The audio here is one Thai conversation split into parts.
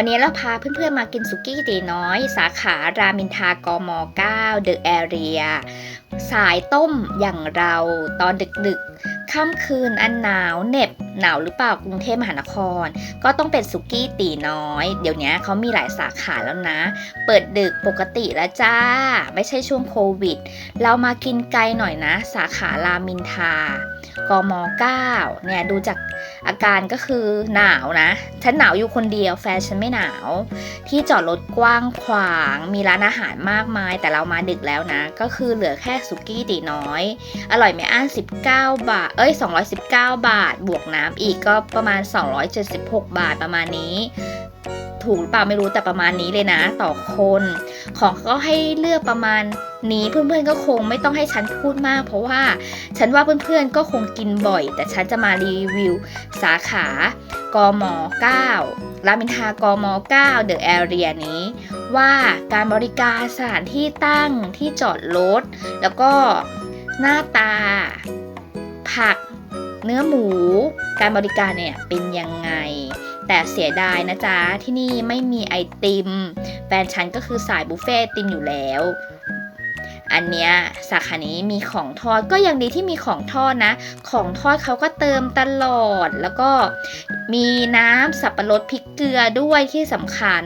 วันนี้เราพาเพื่อนๆมากินสุกี้ตีน้อย สาขารามินทากม 9 The Area สายต้มอย่างเราตอนดึกๆ ค่ำคืนอันหนาวเหน็บหนาวหรือเปล่ากรุงเทพมหานคร ก็ต้องเป็นสุกี้ตีน้อย เดี๋ยวนี้เขามีหลายสาขาแล้วนะ เปิดดึกปกติแล้วจ้า ไม่ใช่ช่วงโควิด เรามากินไกลหน่อยนะ สาขารามินทา กม9เนี่ยดูจากอาการก็คือหนาวนะ ฉันหนาวอยู่คนเดียวแฟนฉันไม่หนาว ที่จอดรถกว้างขวาง มีร้านอาหารมากมาย แต่เรามาดึกแล้วนะ ก็คือเหลือแค่สุกี้ตีน้อย อร่อยไม่อั้น19 บาท เอ้ย 219 บาท บวกน้ำอีกก็ประมาณ 276 บาทประมาณนี้ ถูกหรือเปล่าไม่รู้แต่ประมาณนี้เลยนะ ต่อคน ของก็ให้เลือกประมาณนี้เพื่อนๆก็คงไม่ต้องให้ฉันพูดมาก เพราะว่าฉันว่าเพื่อนๆก็คงกินบ่อย แต่ฉันจะมารีวิวสาขากม 9 รามินทากม 9 เดอะแอเรียนี้ ว่าการบริการสถานที่ตั้งที่จอดรถแล้วก็หน้าตา ผัก เนื้อหมู การบริการเนี่ยเป็นยังไง แต่เสียดายนะจ๊ะ ที่นี่ไม่มีไอติม แฟนฉันก็คือสายบุฟเฟ่ติมอยู่แล้ว อันเนี้ยสาขานี้มีของทอดก็ยังดีที่มีของทอดนะ ของทอดเขาก็เติมตลอด แล้วก็มีน้ำสับปะรดพริกเกลือด้วยที่สำคัญ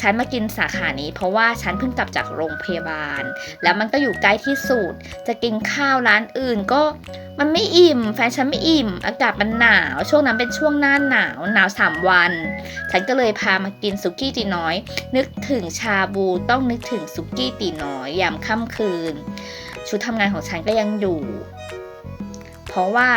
ฉันมากินสาขานี้ เพราะว่าฉันเพิ่งกลับจากโรงพยาบาล แล้วมันก็อยู่ใกล้ที่สุด จะกินข้าวร้านอื่นก็มันไม่อิ่ม แฟนฉันไม่อิ่ม อากาศมันหนาว ช่วงนั้นเป็นช่วงหน้าหนาว หนาวสามวัน ฉันก็เลยพามากินสุกี้ตีน้อย นึกถึงชาบูต้องนึกถึงสุกี้ตีน้อยยามค่ำคืน ชุดทำงานของฉันก็ยังอยู่ เพราะว่า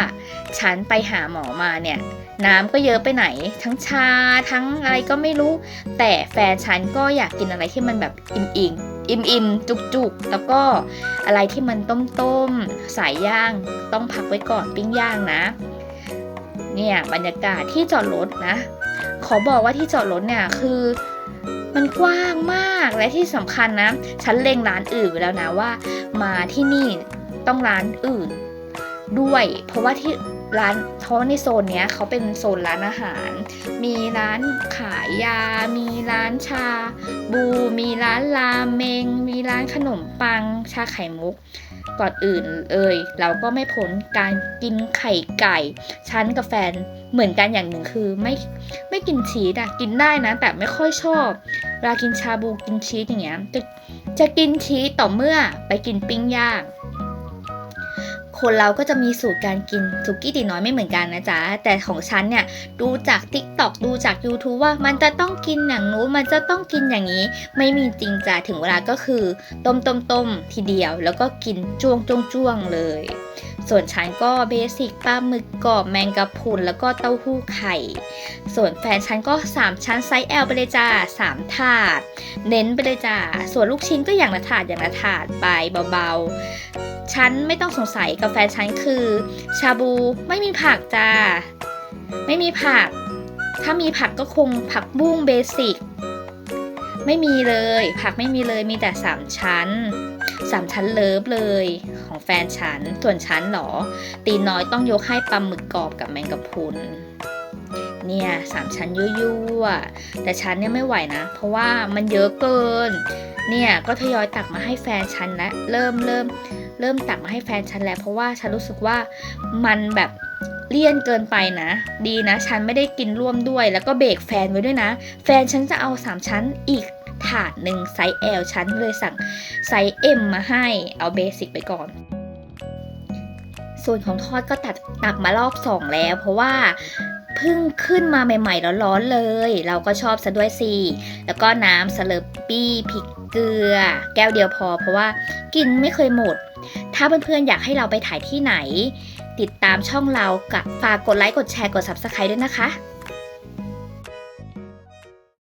ฉันไปหาหมอมาเนี่ยน้ำก็เยอะไปไหน ทั้งชาทั้งอะไรก็ไม่รู้ แต่แฟนฉันก็อยากกินอะไรที่มันแบบอิ่มอิ่มอิ่มอิ่มจุกจุกๆ แล้วก็อะไรที่มันต้มต้มๆ สายย่าง ต้องพักไว้ก่อนปิ้งย่างนะ เนี่ยบรรยากาศที่จอดรถนะ ขอบอกว่าที่จอดรถเนี่ยคือมันกว้างมากและที่สำคัญนะ ฉันเล็งร้านอื่นไว้แล้วนะว่า มาที่นี่ต้องร้านอื่น ด้วย เพราะว่าที่ร้านเพราะว่าในโซนเนี้ยเขาเป็นโซนร้านอาหาร มีร้านขายยา มีร้านชาบู มีร้านราเมง มีร้านขนมปัง ชาไข่มุก ก่อนอื่นเอ่ยเราก็ไม่พ้นการกินไข่ไก่ฉันกับแฟนเหมือนกันอย่างหนึ่งคือไม่ไม่กินชีสอะกินได้นะ แต่ไม่ค่อยชอบเวลากินชาบูกินชีสอย่างเงี้ยจะจะกินชีสต่อเมื่อไปกินปิ้งย่าง คนเราก็จะมีสูตรการกินสุกี้ตีน้อยไม่เหมือนกันนะจ๊ะ แต่ของฉันเนี่ยดูจาก t ิ k t o k ดูจาก YouTube ว่ามันจะต้องกินอย่างนู้นมันจะต้องกินอย่างนี้ ไม่มีจริงจ้ะถึงเวลาก็คือ ต้มต้มต้มทีเดียว แล้วก็กินจ้วงจ้วงจ้วงเลย ส่วนฉันก็เบสิกปลาหมึกกรอบแมงกะพรุนแล้วก็เต้าหู้ไข่ ส่วนแฟนฉันก็ 3 ชั้นไซส์ L ไปเลยจ้า3ถาด เน้นไปเลยจ้าส่วนลูกชิ้นก็อย่างละถาดอย่างละถาดไปเบาๆ ฉันไม่ต้องสงสัยกับแฟฉันคือ ชาบูไม่มีผักจ้า ไม่มีผัก ถ้ามีผักก็คงผักบุ้งเบสิก ไม่มีเลย ผักไม่มีเลยมีแต่3ชั้นสามชั้นเลิฟเลยของแฟนฉัน ส่วนฉันเหรอ ตีน้อยต้องยกให้ปลาหมึกกรอบกับแมงกะพรุนเนี่ยสามชั้นยั่วๆแต่ฉันเนี่ยไม่ไหวนะ เพราะว่ามันเยอะเกิน เนี่ยก็ทยอยตักมาให้แฟนฉันและเริ่มเริ่ม เริ่มตักมาให้แฟนฉันแล้ว เพราะว่าฉันรู้สึกว่ามันแบบเลี่ยนเกินไปนะ ดีนะ ฉันไม่ได้กินร่วมด้วย แล้วก็เบรกแฟนไว้ด้วยนะ แฟนฉันจะเอาสามชั้นอีกถาดหนึ่งไซส์ L ฉันเลยสั่งไซส์ M มาให้เอาเบสิกไปก่อน ส่วนของทอดก็ตัดตักมารอบสองแล้ว เพราะว่าเพิ่งขึ้นมาใหม่ๆร้อนๆเลย เราก็ชอบซะด้วยสิแล้วก็น้ำสลอร์ปี้พริกเกลือ แก้วเดียวพอ เพราะว่ากินไม่เคยหมด ถ้าเพื่อนๆอยากให้เราไปถ่ายที่ไหน ติดตามช่องเรากับฝากกดไลค์กดแชร์กด Subscribe ด้วยนะคะ